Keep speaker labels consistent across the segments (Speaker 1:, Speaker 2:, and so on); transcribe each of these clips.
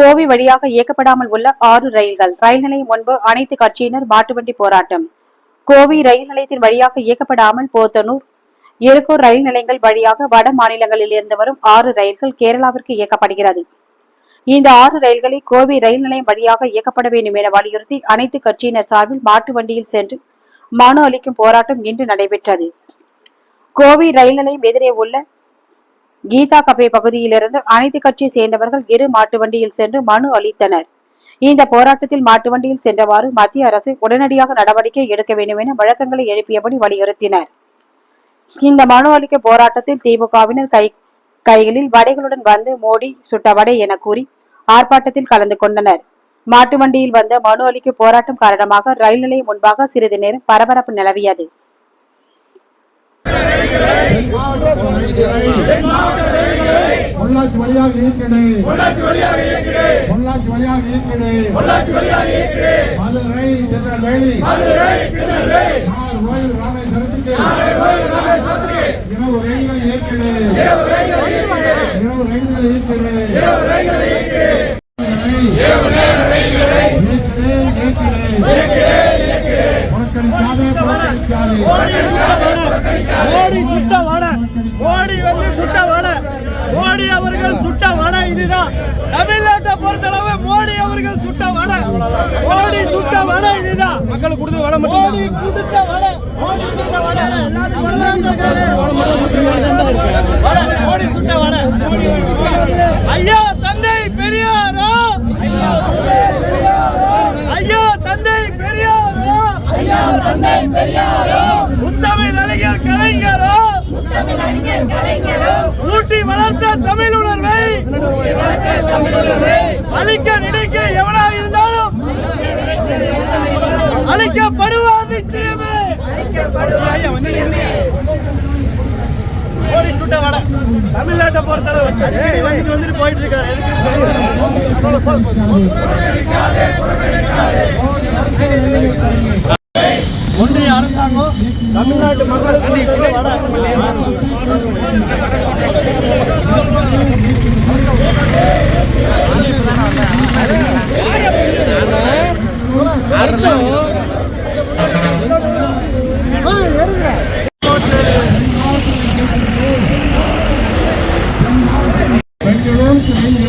Speaker 1: கோவை வழியாக இயக்கப்படாமல் உள்ள ஆறு ரயில்கள் ரயில் நிலையம் முன்பு அனைத்து கட்சியினர் மாட்டுவண்டி போராட்டம். கோவை ரயில் நிலையத்தின் வழியாக இயக்கப்படாமல் போத்தனூர் எருக்கூர் ரயில் நிலையங்கள் வழியாக வட மாநிலங்களில் இருந்து வரும் ஆறு ரயில்கள் கேரளாவிற்கு இயக்கப்படுகிறது. இந்த ஆறு ரயில்களை கோவை ரயில் நிலையம் வழியாக இயக்கப்பட வேண்டும் என வலியுறுத்தி அனைத்து கட்சியினர் சார்பில் மாட்டு வண்டியில் சென்று மனு அளிக்கும் போராட்டம் இன்று நடைபெற்றது. கோவை ரயில் நிலையம் எதிரே உள்ள கீதா கஃபே பகுதியிலிருந்து அனைத்து கட்சியை சேர்ந்தவர்கள் இரு மாட்டு வண்டியில் சென்று மனு அளித்தனர். இந்த போராட்டத்தில் மாட்டு வண்டியில் சென்றவாறு மத்திய அரசு உடனடியாக நடவடிக்கை எடுக்க வேண்டும் என வழக்கங்களை எழுப்பியபடி வலியுறுத்தினர். இந்த மனு அளிக்க போராட்டத்தில் திமுகவினர் கை கைகளில் வடைகளுடன் வந்து மோடி சுட்ட வடை என கூறி ஆர்ப்பாட்டத்தில் கலந்து கொண்டனர். மாட்டு வண்டியில் வந்த மனு அளிக்க போராட்டம் காரணமாக ரயில் நிலையம் முன்பாக சிறிது நேரம் பரபரப்பு நிலவியது.
Speaker 2: பொள்ளாச்சி வழியாக இயக்கிடு. பொள்ளாச்சி வழியாக இயக்கிடு. பொள்ளாச்சி வழியாக இயக்கிடு. பொள்ளாச்சி வழியாக இயக்கிடு. மதுரை திருநெல்வேலி மதுரை திருநெல்வேலி நாலு கோயில் ராமேஸ்வரத்துக்கு. நாலு கோயில் ராமேஸ்வரத்துக்கு. இரவு ரயில்கள் இயக்கிடு. இரவு ரயில்கள் இயக்கிடு. இரவு ரயில்கள் இயக்கிடு. இரவு ரயில்கள் இயக்கிடு. இரவு நேர
Speaker 3: தமிழ்நாட்டை பொறுத்தளவு மோடி அவர்கள் சுட்ட வடை. மோடி சுட்ட வடை இதுதான். மக்களுக்கு கொடுத்த வடை மட்டும் மோடி கொடுத்த வடை. மோடி சுட்ட வடை. வடை, மோடி சுட்ட வடை. அழிக்க நினைக்க எவனாக இருந்தாலும் அழிக்கப்படுவார் நிச்சயமே தமிழ்நாட்டை பொறுத்தளவு. வந்துட்டு வந்துட்டு போயிட்டு இருக்காரு. ஒன்றிய அரசாங்கம் தமிழ்நாட்டு மக்கள் கொடுத்தது வடை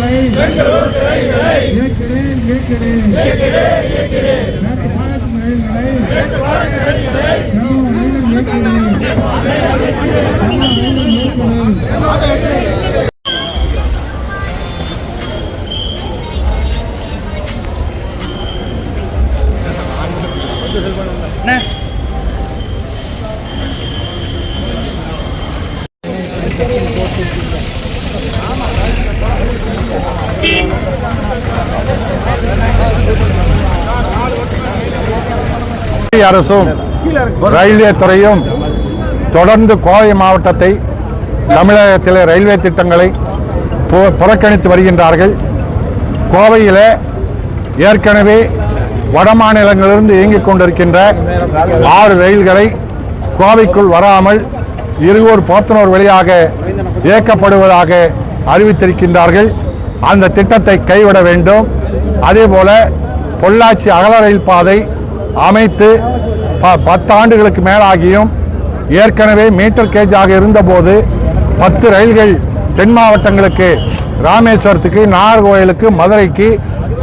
Speaker 2: பெங்களூர் ரயில்களை இயக்கிடு இயக்கிடு நேற்று பாளையத்து ரயில்களை இரவு
Speaker 4: மத்திய அரசும் ரயில்வே துறையும் தொடர்ந்து கோவை மாவட்டத்தை தமிழகத்தில் ரயில்வே திட்டங்களை புறக்கணித்து வருகின்றார்கள். கோவையில் ஏற்கனவே வட மாநிலங்களிலிருந்து இயங்கிக் கொண்டிருக்கின்ற ஆறு ரயில்களை கோவைக்குள் வராமல் இருகூர் போத்தனூர் வழியாக இயக்கப்படுவதாக அறிவித்திருக்கின்றார்கள். அந்த திட்டத்தை கைவிட வேண்டும். அதேபோல பொள்ளாச்சி அகல ரயில் பாதை அமைத்து ப பத்து ஆண்டுகளுக்கு மேலாகியும் ஏற்கனவே மீட்டர் கேஜாக இருந்தபோது பத்து ரயில்கள் தென் மாவட்டங்களுக்கு ராமேஸ்வரத்துக்கு நாகர்கோயிலுக்கு மதுரைக்கு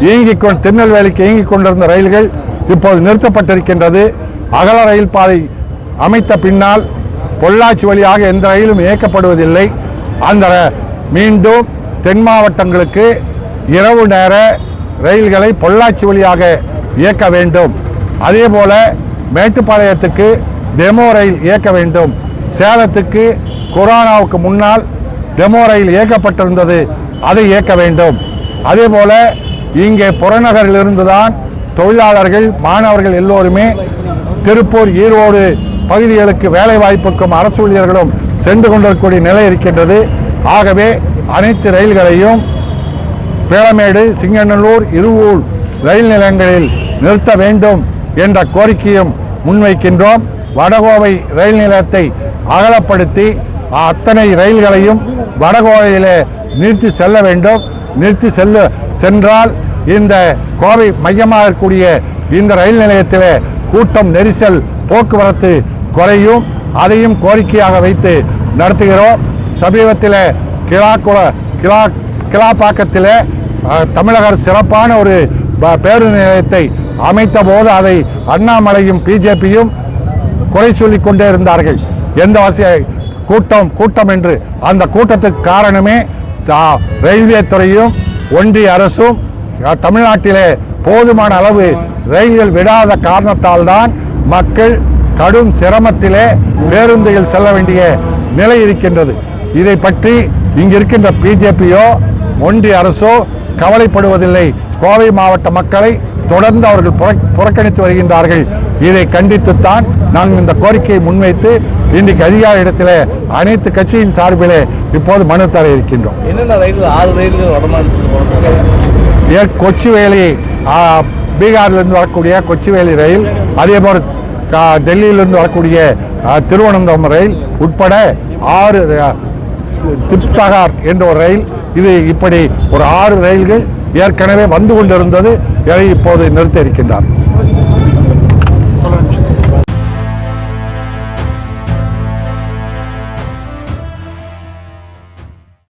Speaker 4: இயங்கிக் கொண்டு திருநெல்வேலிக்கு இயங்கிக் கொண்டிருந்த ரயில்கள் இப்போது நிறுத்தப்பட்டிருக்கின்றது. அகல ரயில் பாதை அமைத்த பின்னால் பொள்ளாச்சி வழியாக எந்த ரயிலும் இயக்கப்படுவதில்லை. அந்த மீண்டும் தென் மாவட்டங்களுக்கு இரவு நேர ரயில்களை பொள்ளாச்சி வழியாக இயக்க வேண்டும். அதே போல மேட்டுப்பாளையத்துக்கு டெமோ ரயில் இயக்க வேண்டும். சேலத்துக்கு கொரோனாவுக்கு முன்னால் டெமோ ரயில் இயக்கப்பட்டிருந்தது. அதை இயக்க வேண்டும். அதே போல இங்கே புறநகரிலிருந்து தான் தொழிலாளர்கள் மாணவர்கள் எல்லோருமே திருப்பூர் ஈரோடு பகுதிகளுக்கு வேலை வாய்ப்புக்கும் அரசு ஊழியர்களும் சென்று கொண்டிருக்கக்கூடிய நிலை இருக்கின்றது. ஆகவே அனைத்து ரயில்களையும் பேளமேடு சிங்கநல்லூர் இருவூர் ரயில் நிலையங்களில் நிறுத்த வேண்டும். என்ற கோரிக்கையும் முன்வைக்கின்றோம். வடகோவை ரயில் நிலையத்தை அகலப்படுத்தி அத்தனை ரயில்களையும் வடகோவையிலே நிறுத்தி செல்ல வேண்டும். நிறுத்தி செல்ல சென்றால் இந்த கோவை மையமாக இருக்கக்கூடிய இந்த ரயில் நிலையத்தில் கூட்டம் நெரிசல் போக்குவரத்து குறையும். அதையும் கோரிக்கையாக வைத்து நடத்துகிறோம். சமீபத்தில் கிளாக்குள கிளா கிளாப்பாக்கத்தில் அஹ், தமிழக சிறப்பான ஒரு பேருந்து நிலையத்தை அமைத்த போது அதை அண்ணாமலையும் பிஜேபியும் குறை சொல்லி கொண்டே இருந்தார்கள். எந்த வசதி கூட்டம் கூட்டம் என்று அந்த கூட்டத்துக்கு காரணமே ரயில்வே துறையும் ஒன்றிய அரசும் தமிழ்நாட்டிலே போதுமான அளவு ரயில்கள் விடாத காரணத்தால் தான் மக்கள் கடும் சிரமத்திலே பேருந்துகள் செல்ல வேண்டிய நிலை இருக்கின்றது. இதை பற்றி இங்கு இருக்கின்ற பிஜேபியோ ஒன்றிய அரசோ கவலைப்படுவதில்லை. கோவை மாவட்ட மக்களை தொடர்ந்து அவர்கள் புற- புறக்கணித்து வருகின்றார்கள். இதை கண்டித்துத்தான் நாங்கள் இந்த கோரிக்கையை முன்வைத்து இன்றைக்கு அதிகார இடத்திலே அனைத்து கட்சியின் சார்பிலே இப்போது மனு தர இருக்கின்றோம்.
Speaker 3: என்னென்ன ரயில்கள் ஆறு ரயில்கள் வடமாநிலத்துக்கு
Speaker 4: கொச்சிவேலி பீகாரிலிருந்து வரக்கூடிய கொச்சிவேலி ரயில் அதேபோல் கா- டெல்லியிலிருந்து வரக்கூடிய திருவனந்தபுரம் ரயில் உட்பட ஆறு திப்சகார் என்ற ஒரு ரயில். இது இப்படி ஒரு ஆறு ரயில்கள் ஏற்கனவே வந்து கொண்டிருந்தது இதை இப்போது நிறுத்தி இருக்கின்றார்